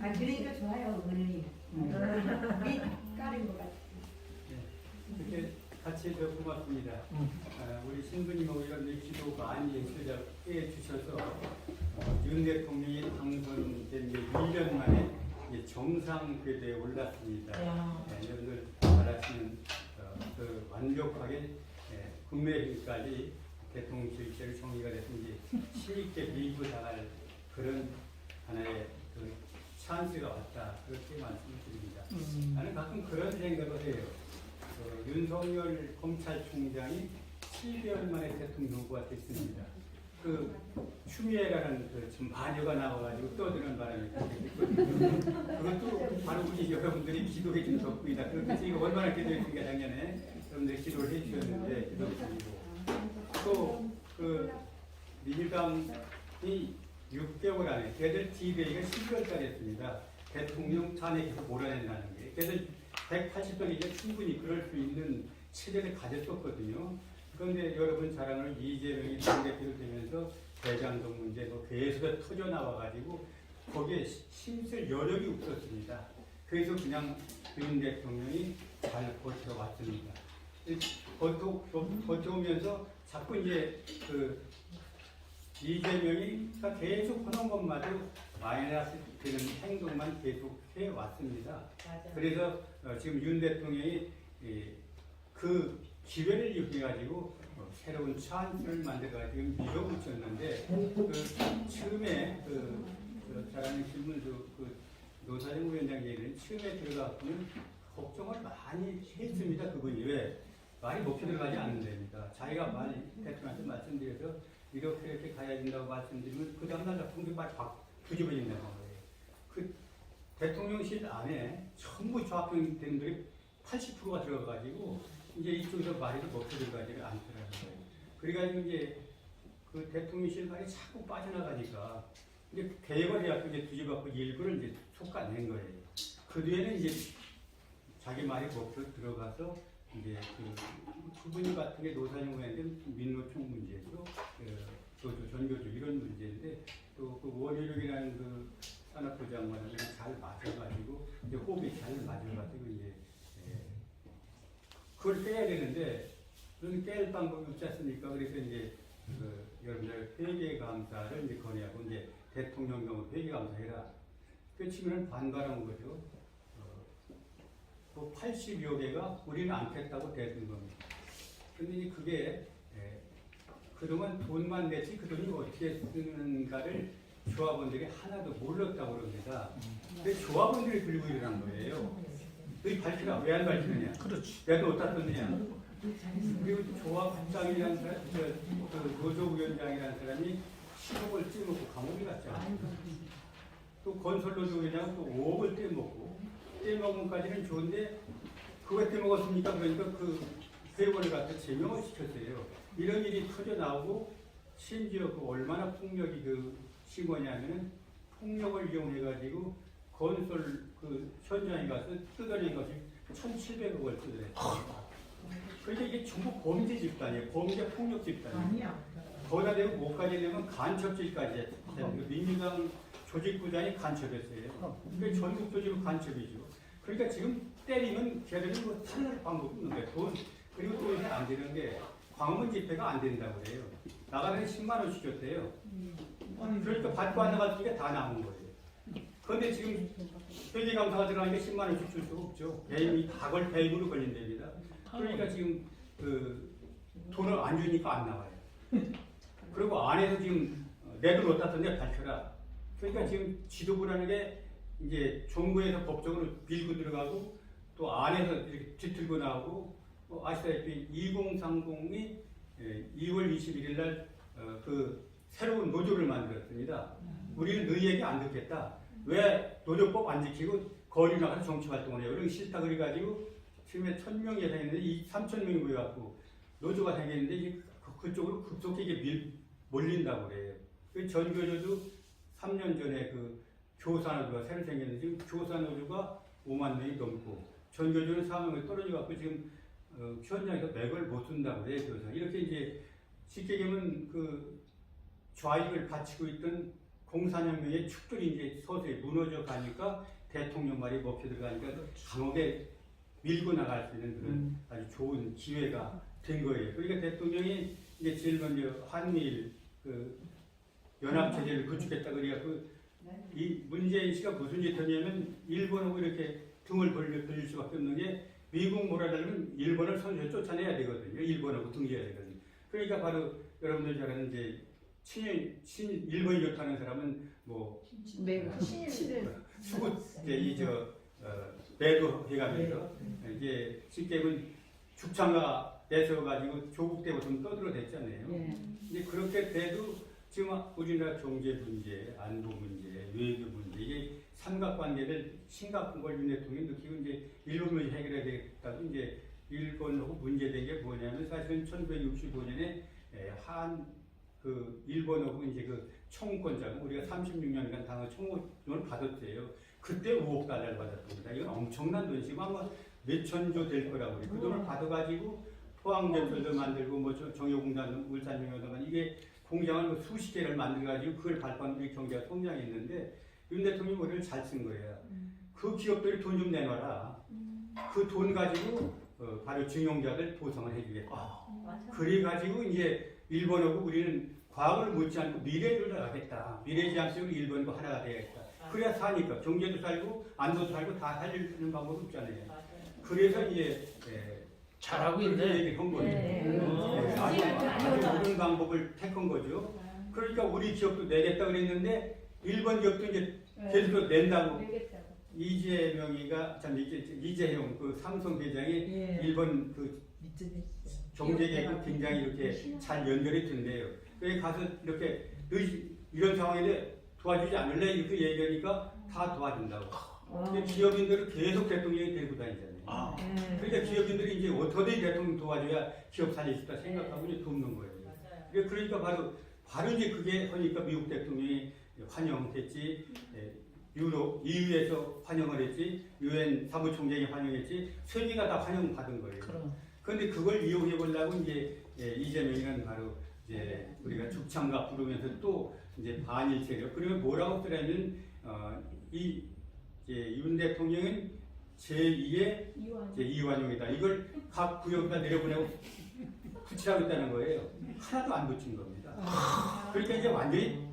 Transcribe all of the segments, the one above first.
아 그러니까 좋아요 어머니. 밑 깔은 것 같아. 이렇게 같이 저 고맙습니다. 아, 우리 신부님하고 이런 기도 많이 해 주셔서 어, 윤 대통령이 당선된 게 1년 만에 정상 궤도에 올랐습니다. 야. 네, 여러분들 잘 아시는 어, 그 완벽하게 예, 국내까지 대통령 실제로 정리가 이제 신입계 밀고 나갈 그런 하나의 그 찬스가 왔다 그렇게 말씀을 드립니다. 음. 나는 가끔 그런 생각을 해요. 어, 윤석열 검찰총장이 7개월 만에 대통령 후보가 됐습니다. 그 추미애라는 그좀 마녀가 나와가지고 떠드는 바람에 그렇게. 그것도 바로 우리 여러분들이 기도해 준 덕분이다. 그래서 이거 얼마나 기도했으니까 작년에 여러분들이 기도를 해 주셨는데 기도 드리고 또그 민주당이 6개월 안에 걔들 DBA가 12월까지 했습니다. 대통령 탄핵 계속 몰아낸다는 게. 걔들 180석이면 충분히 그럴 수 있는 체제를 가졌었거든요. 그런데 여러분 자랑을 이재명이 당대표로 되면서 대장동 문제도 계속 터져 나와가지고 거기에 힘쓸 여력이 없었습니다. 그래서 그냥 윤 대통령이 잘 버텨왔습니다. 버텨, 버텨오면서 자꾸 이제 그 이재명이 계속 하는 것마저 마이너스 되는 행동만 계속 해왔습니다. 맞아. 그래서 어, 지금 윤 대통령이 이, 그 기회를 이용해가지고 어, 새로운 찬스를 만들어가지고 밀어붙였는데 그 처음에 그, 그 잘하는 신문수 그 노사정 위원장 얘기는 처음에 들어가고는 걱정을 많이 했습니다. 그분이 왜 말이 높이 들어가지 않는 데입니다. 자기가 말 대통령한테 말씀드려서 이렇게 이렇게 가야 된다고 말씀드리면 그 다음날 말 바- 뒤집어진다는 거예요. 그 대통령실 안에 전부 좌편 대응들이 80%가 들어가가지고 이제 이쪽에서 말이 높이 들어가지를 않더라고요. 그래가지고 이제 그 대통령실 말이 자꾸 빠져나가니까 이제 개혁을 해갖고 이제 뒤집어갖고 일부를 이제 솎아낸 거예요. 그 뒤에는 이제 자기 말이 먹혀 들어가서 이제 그 그분이 같은 게 의원인데 민노총 문제죠. 그 교주, 전교주 이런 문제인데 또 그 원효력이라는 그 산업부 장관을 잘 맞아가지고 이제 호흡이 잘 맞아가지고 이제 예. 그걸 빼야 되는데 그런 깰 방법이 없지 않습니까? 그래서 이제 그 여러분들 회계 감사를 이제 건의하고 이제 대통령 경우 회계 감사해라. 그 치면은 반발한 거죠. 어, 그 80여 개가 우리는 않겠다고 대든 겁니다. 근데 이제 그게 예, 그동안 돈만 냈지 그 돈이 어떻게 쓰는가를 조합원들이 하나도 몰랐다고 그럽니다. 근데 조합원들이 들고 일어난 거예요. 너희 밝히라. 왜안 밝히느냐? 그렇지. 내가 어디다 썼느냐? 그리고 조합장이라는 사람, 저, 그 노조위원장이라는 사람이 10억을 떼먹고 감옥에 갔잖아요. 또 건설노조위원장은 또 5억을 떼먹고 떼먹은까지는 좋은데 그거 떼먹었습니까? 그러니까 그 회원을 갖다 제명을 시켰어요. 이런 일이 터져 나오고 심지어 그 얼마나 폭력이 그 심하냐면은 폭력을 이용해 가지고 건설 그 현장에 가서 뜯어낸 것이 1,700억을 뜯어냈어요. 그러니까 이게 전부 범죄 집단이에요. 범죄 폭력 집단이에요. 아니야. 거기다 대고 못까지 되면 간첩질까지 했어요. 민주당 조직부장이 간첩했어요. 그게 전국적으로 간첩이죠. 그러니까 지금 때리면 걔들은 뭐 살릴 방법이 없는 거예요. 돈, 그리고 또 이제 안 되는 게 광문 집회가 안 된다고 그래요. 나가는 10만 원씩 줬대요. 그러니까 받고 안 나갔으니까 다 남은 거예요. 그런데 지금 회계감사가 들어가니까 10만 원씩 줄 수가 없죠. 배임이 다걸 배임으로 걸린답니다. 그러니까 지금 그 돈을 안 주니까 안 나와요. 그리고 안에서 지금 내돈 어디다 썼냐 밝혀라. 그러니까 지금 지도부라는 게 이제 정부에서 법적으로 밀고 들어가고 또 안에서 이렇게 뒤틀고 나오고 뭐 아시다시피 2030이 2월 21일 날그 새로운 노조를 만들었습니다. 우리는 너희 얘기 안 듣겠다. 왜 노조법 안 지키고 거리 나가서 정치 활동을 해요? 그러기 싫다 그래가지고 지금에 천 명이 예상했는데 이 3천 명이 모여갖고 노조가 생겼는데 이제 그- 그쪽으로 급속히 이게 밀, 몰린다고 그래요. 그 전교조도 3년 전에 그 교사노조가 새로 생겼는데 지금 교사노조가 5만 명이 넘고 전교조는 4만 명이 떨어져갖고 지금 어, 현장에서 맥을 못 쓴다고 그래요. 교사. 이렇게 이제 쉽게 얘기하면 그 좌익을 바치고 있던 공산혁명의 축들이 이제 서서히 무너져 가니까 대통령 말이 먹혀 들어가니까 감옥에 밀고 나갈 수 있는 그런 아주 좋은 기회가 된 거예요. 그러니까 대통령이 이제 제일 먼저 한미일 그 연합 체제를 구축했다 그래야 그이 문재인 씨가 무슨 짓 했냐면 일본하고 이렇게 등을 벌릴, 벌릴 수밖에 없는 게 미국 몰아달라면 일본을 선수 쫓아내야 되거든요. 일본하고 등지해야 되거든요. 그러니까 바로 여러분들 잘 아는 이제 친, 친 일본이 좋다는 사람은 뭐 매우 친일 수구 이제 이저 어, 매도 해가면서 이제 쉽게 보면 죽창가 내세워가지고 조국 때부터 좀 떠들어 댔잖아요. 예. 이제 그렇게 돼도 지금 우리나라 경제 문제, 안보 문제, 외교 문제 이게 삼각관계를 심각한 걸윤 대통령이 느끼고 이제 일본 문제 해결해야 되겠다고 이제 일본하고 문제된 게 뭐냐면 사실은 1965년에 한 그 일본하고 이제 그 청구권자고 우리가 36년간 당한 청구권을 받았대요. 그때 5억 달러를 받았습니다. 이건 엄청난 돈 지금 아마 몇천조 될 거라고. 그 돈을 받아가지고 포항전설도 만들고 뭐 저- 정유공단 울산용역도 이게 공장을 뭐 수십 개를 만들어가지고 그걸 발판 우리 경제가 성장했는데 윤 대통령이 머리를 잘 쓴 거예요. 그 기업들이 돈 좀 내놔라. 그돈 가지고 어, 바로 증용자들 보상을 해주겠다. 그래 가지고 이제 일본하고 우리는 과거를 묻지 않고 미래를 나가겠다. 미래지향적으로 일본과 하나가 되겠다. 그래야 사니까 경제도 살고 안도도 살고 다 살리는 방법이 없잖아요. 그래서 이제 예, 잘하고 있네. 얘기를 한 거예요. 네. 네, 아주 네. 아주 옳은 방법을 택한 거죠. 그러니까 우리 기업도 내겠다 그랬는데 일본 기업도 이제 제주도 낸다고 이재명이가 참 이제 이재용 그 삼성 회장이 예. 일본 그 경제계가 굉장히 이렇게 잘 연결이 된대요. 그래 가서 이렇게 너희 이런 상황인데 도와주지 않을래 이렇게 얘기하니까 다 도와준다고. 근데 기업인들은 계속 대통령이 데리고 다니잖아요. 아, 그러니까 기업인들이 이제 어떻게 대통령 도와줘야 기업 살릴 수 있다 생각하고 이제 돕는 거예요. 그러니까 그러니까 바로 바로 이제 그게 하니까 미국 대통령이 환영했지, 예, 유럽 EU에서 환영을 했지, 유엔 사무총장이 환영했지, 세계가 다 환영 받은 거예요. 그럼. 그런데 그걸 이용해 보려고 이제 예, 이재명이는 바로 이제 우리가 죽창가 부르면서 또 이제 반일 세력 그리고 뭐라고 쓰냐면 어, 이 이제 윤 대통령은 제2의 이제 이완용이다. 이걸 각 구역에다 내려보내고 붙이라고 했다는 거예요. 하나도 안 붙인 겁니다. 그러니까 이제 완전히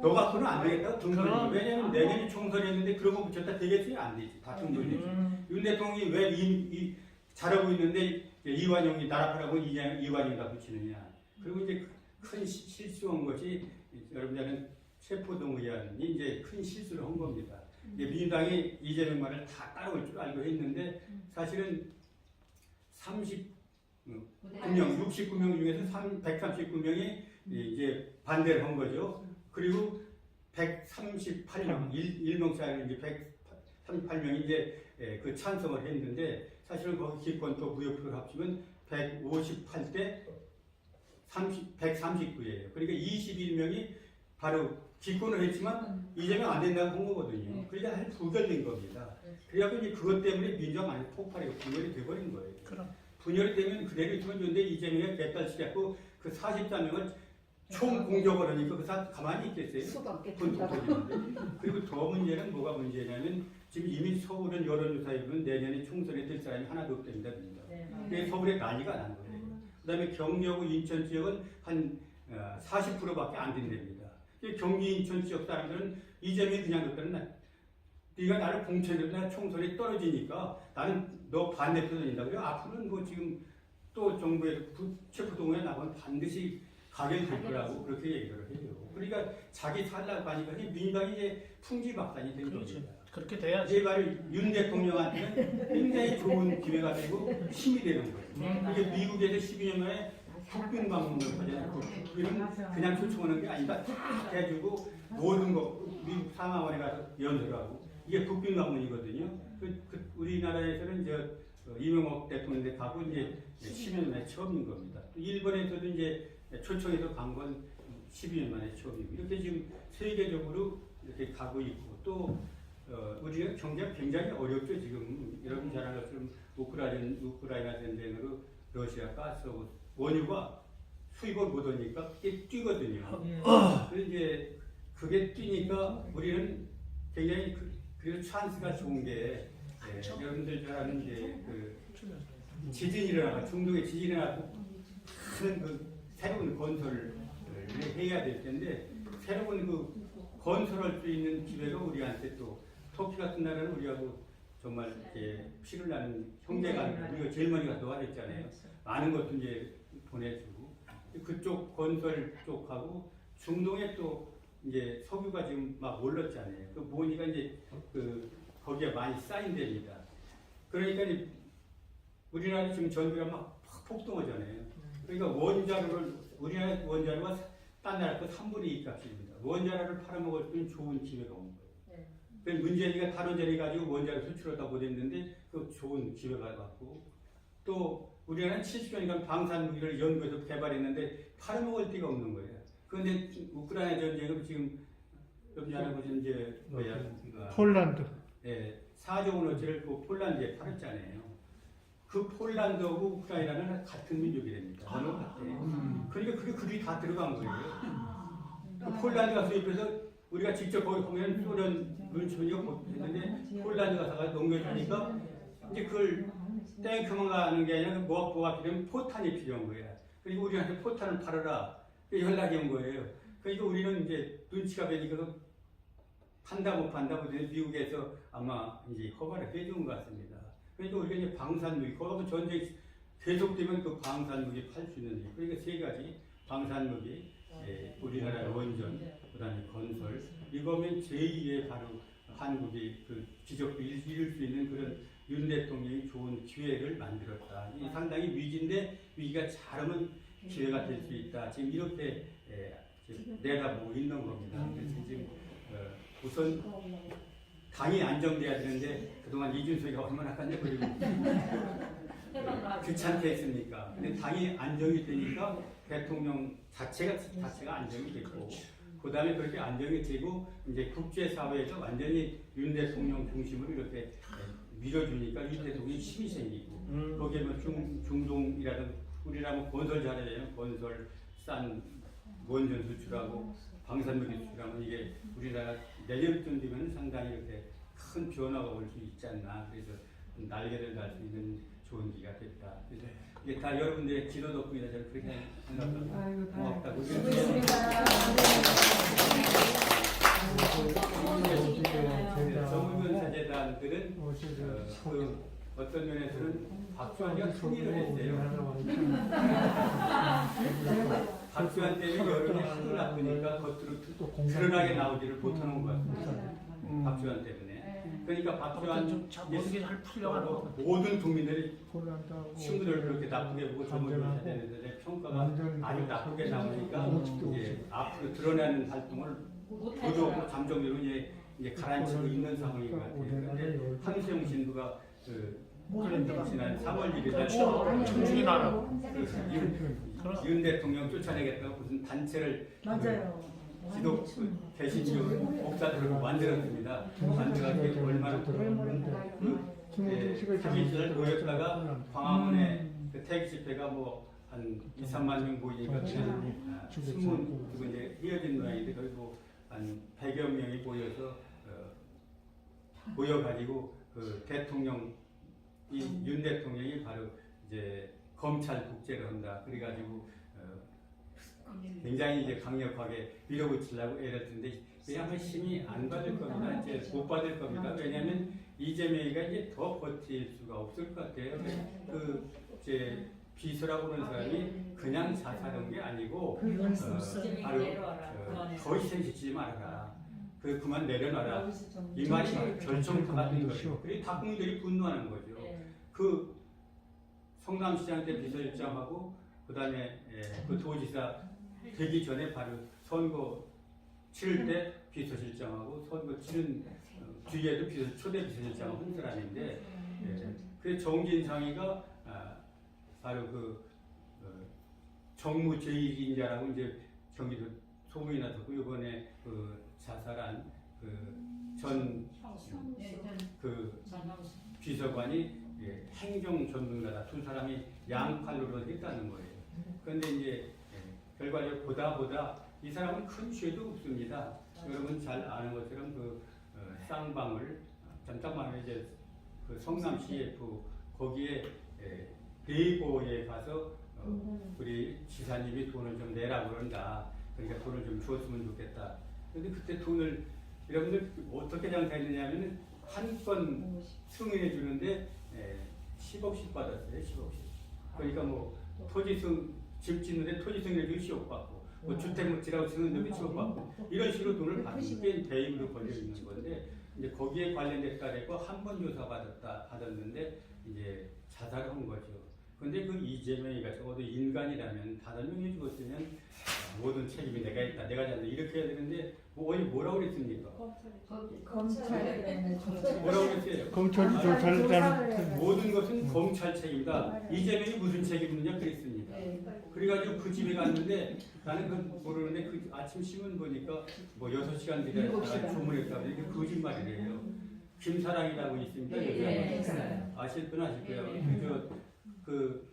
너 갖고는 안 되겠다고 등 돌리고 그럼. 왜냐면 내년이 총선이었는데 그런 거 붙였다 되겠지? 안 되지. 다등 돌리지. 음, 윤 대통령이 왜 이, 이, 잘하고 있는데 이완용이 나라파라고 이완용이다 붙이느냐. 그리고 이제 큰 시- 실수한 것이 여러분들은 체포동 의안이 이제 큰 실수를 한 겁니다. 이제 민주당이 이재명 말을 다 따라올 줄 알고 했는데 사실은 39명, 69명 중에서 139명이 이제 반대를 한 거죠. 그리고 138명, 일, 명차이 이제 138명이 이제 예, 그 찬성을 했는데 사실은 거기 기권표 무효표를 합치면 158대 30, 139예요. 그러니까 21명이 바로 기권을 했지만 이재명 안 된다고 한 거거든요. 그러니까 한 부결된 겁니다. 그래갖고 이제 그것 때문에 민주당 안에 폭발이 분열이 돼버린 거예요. 그럼. 분열이 되면 그대로 있으면 좋은데 이재명이 개딸치갖고 그 44명을 총 공격을 하니까 그 사람 가만히 있겠어요? 돈 터지는데. 그리고 더 문제는 뭐가 문제냐면 지금 이미 서울은 여론조사에 보면 내년에 총선에 될 사람이 하나도 없답니다. 민주당. 그게 서울에 난리가 난 거예요. 그 다음에 경기하고 인천 지역은 한 어, 40%밖에 안 된답니다. 이 경기 인천 지역 사람들은 이재명이 그냥 뒀다는 날. 네가 나를 공천해도 나 총선에 떨어지니까 나는 너 반대표. 그래 앞으로는 뭐 지금 또 정부에서 체포동에 나가면 반드시 가게 될 거라고 그렇게 얘기를 해요. 그러니까 자기 살라고 하니까 이 민주당이 이제 풍지박산이 된. 겁니다. 그렇게 돼야지. 이제 바로 윤 대통령한테는 굉장히 좋은 기회가 되고 힘이 되는 거예요. 이게 미국에서 12년 만에 국빈 방문을 하잖아요. 국빈은 그냥 초청하는 게 아니다. 딱 해주고 모든 거 미국 상하원에 가서 연설하고 이게 국빈 방문이거든요. 그, 그 우리나라에서는 이제 어, 이명박 대통령 가고 이제 10년 만에 처음인 겁니다. 또 일본에서도 이제 초청해서 간 건 12년 만에 처음이고 이렇게 지금 세계적으로 이렇게 가고 있고 또 어, 우리가 경제가 굉장히 어렵죠 지금 여러분 잘 아는 것처럼 우크라이나, 우크라이나 전쟁으로 러시아 가스 원유가 수입을 못 하니까 이게 뛰거든요. 예. 그래서 이제 그게 뛰니까 우리는 굉장히 그, 그리고 찬스가 좋은 게 예, 여러분들 잘 아는 이제 그 지진이 일어나고 중동에 지진이 일어나고 큰 그 새로운 건설을 해야 될 텐데 새로운 그 건설할 수 있는 기회가 우리한테 또 터키 같은 나라는 우리하고 정말 이렇게 피를 나는 형제가 우리가 제일 많이 가 도와줬잖아요. 많은 것도 이제 보내주고 그쪽 건설 쪽하고 중동에 또 이제 석유가 지금 막 올랐잖아요. 그 보니까 이제 그 거기에 많이 쌓인 데입니다. 그러니까 우리나라 지금 전기가 막 폭등하잖아요. 그러니까 원자로를 우리나라 원자로가 딴 나라 거 3분의 2 값입니다. 원자로를 팔아먹을 수 있는 좋은 기회가 온 거예요. 그 문재인이가 탈원전이 가지고 원자로 수출하다 못했는데 그 좋은 기회가 왔고 또 우리나라는 70년간 방산 무기를 연구해서 개발했는데 팔아먹을 데가 없는 거예요. 그런데 우크라이나 전쟁은 지금 여기 알아보신 이제 뭐야 그 폴란드. 예, 4조 원어치를 그 폴란드에 팔았잖아요. 그 폴란드하고 우크라이나는 같은 민족이 됩니다. 어느 같아요. 그러니까 그게 그게 다 들어간 거예요. 그 폴란드가 수입해서 우리가 직접 거기 보면 소련 눈치분이가 했는데 폴란드 가서가 넘겨주니까 이제 그걸 땡크만 가는 게 아니라 뭐가 뭐가 필요하면 포탄이 필요한 거야. 그리고 우리한테 포탄을 팔아라. 그 연락이 온 거예요. 그러니까 우리는 이제 눈치가 되니까 그 판다 못 판다 보더니 미국에서 아마 이제 허가를 해준 것 같습니다. 그러니까 우리가 이제 방산무기, 거기 전쟁 계속되면 그 방산무기 팔 수 있는 데 그러니까 세 가지 방산무기, 예, 우리나라 원전, 그다음에 건설 이거면 제2의 바로 한국이 그 지적도 일- 이룰 수 있는 그런 윤 대통령이 좋은 기회를 만들었다. 이 상당히 위기인데 위기가 잘하면 기회가 될 수 있다. 지금 이렇게 예, 지금 내다보고 있는 겁니다. 그래서 지금 어, 우선 당이 안정돼야 되는데 그동안 이준석이가 얼마나 깐져버리고 귀찮게 했습니까? 근데 당이 안정이 되니까 대통령 자체가 자체가 안정이 됐고 그 다음에 그렇게 안정이 되고 이제 국제사회에서 완전히 윤 대통령 중심으로 이렇게 예, 밀어주니까 윤 대통령이 힘이 생기고 거기에 뭐 중, 중동이라든 우리나라 뭐 건설 잘하잖아요. 건설 싼 원전 수출하고 방산무기 수출하면 이게 우리나라 내년쯤 되면 상당히 이렇게 큰 변화가 올 수 있지 않나. 그래서 날개를 달수 있는 좋은 기가 됐다. 그래서 이게 다 여러분들의 지도 덕분이다. 저는 그렇게 생각합니다. 고맙다고. 정의원 사재단들은 어, 그 어떤 면에서는 박수환이가 승리를 했어요. 박수환 때문에 여론이 하도 나쁘니까 겉으로 드러나게 나오지를 못하는 것 같습니다. 박수환 때문에. 그러니까 풀려가는 것 같아요. 모든 국민들이 친구들 그렇게 나쁘게 보고 되는데 평가가 아주 나쁘게 나오니까 이제 앞으로 드러나는 활동을 보도 감정대로 이제 이제 가라앉히고 있는 상황인 것 같아요. 그런데 황시영 신부가 그 지난 3월 1일 날 청중이 나라고. 윤, 윤 대통령 쫓아내겠다고 무슨 단체를 맞아요. 기독 개신교 목사들을 만들었습니다. 만들어가지고 얼마나 그 예, 사기를 보였다가 광화문에 그 태극 집회가 뭐한 2, 3만 명 아, 신문 그거 이제 헤어진 모양인데 뭐 한 100여 명이 모여서 어, 모여가지고 그 대통령 이 윤 대통령이 바로 이제 검찰 국제를 한다. 그래가지고 어, 굉장히 이제 강력하게 밀어붙이려고 애를 쓰는데 왜냐하면 힘이 안 받을 겁니다. 이제 못 받을 겁니다. 왜냐하면 이재명이가 이제 더 버틸 수가 없을 것 같아요. 그 이제 비서라고 하는 사람이 그냥 자살한 게 아니고 어, 바로 어, 더 희생시키지 말아라. 그 그만 내려놔라. 이 말이 결정타가 된 거죠. 그리고 다 국민들이 분노하는 거죠. 그 성남시장 때 비서실장하고 그다음에 예, 그 도지사 되기 전에 바로 선거 치를 때 비서실장하고 선거 치는 어, 뒤에도 비서 초대 비서실장하고 한 사람인데 예, 그 정진상이가 아, 바로 그 어, 정무 제1인자라고 이제 경기도 소문이 나서 이번에 그 자살한 그전그 그 비서관이 예, 행정 전문가다 두 사람이 양팔로로 했다는 거예요. 그런데 이제 예, 결과적으로 보다 보다 이 사람은 큰 죄도 없습니다. 여러분 잘 아는 것처럼 그 어, 쌍방울 잠깐만 이제 그 성남 CF 거기에 에, 네이버에 가서 어, 우리 지사님이 돈을 좀 내라 그런다. 그러니까 돈을 좀 줬으면 좋겠다. 근데 그때 돈을 여러분들 어떻게 장사했느냐면 한건 승인해 주는데 에, 10억씩 받았어요. 10억씩. 그러니까 뭐 토지 승, 집 짓는데 토지 승인해 주고 10억 받고 뭐 주택 묻지라고 승인해 주고 10억 받고 이런 식으로 돈을 받는 게 대입으로 걸려 있는 건데 이제 거기에 관련됐다 그랬고 한 번 조사 받았다 받았는데 이제 자살한 거죠. 근데 그 이재명이가 적어도 인간이라면 다른 명이 죽었으면 모든 책임이 내가 있다, 내가 잘다 이렇게 해야 되는데 뭐 어디 뭐라고 그랬습니까? 검찰에 뭐라고 그랬어요? 검찰이 조사를 모든 것은 검찰 책임이다. 이재명이 무슨 책임이냐 그랬습니다. 그래가지고 그 집에 갔는데 나는 그 모르는데 그 아침 신문 보니까 뭐 6시간 기다렸다가 주문했다고 이게 거짓말이래요. 김사랑이라고 있습니다. 예, 여기 예, 아마. 아실 분 아실 거예요. 예. 그, 그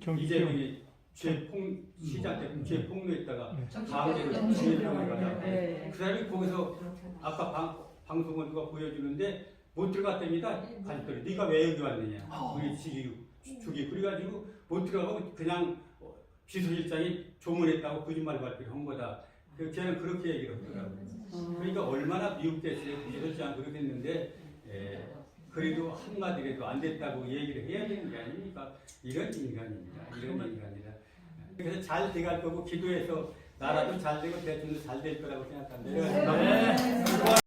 정- 이재명이 죄폭 시작 때 죄폭로했다가 다음에 정- 죄병을 가자. 네. 그 사람이 거기서 아까 방, 방송을 누가 보여주는데 못 들어갔답니다. 가족들이 네가 왜 여기 왔느냐. 우리 지기 주기 그래가지고 못 들어가고 그냥 어, 비서실장이 조문했다고 거짓말 발표를 한 거다. 그 걔는 그렇게 얘기를 하더라고요. 그러니까 얼마나 미흡겠어요. 비서실장 그렇게 했는데 예, 그래도 한마디라도 안 됐다고 얘기를 해야 되는 게 아닙니까? 이런 인간입니다. 이런 인간이다. 그래서 잘 돼갈 거고 기도해서 나라도 잘 되고 대통령도 잘 될 거라고 생각합니다. 네.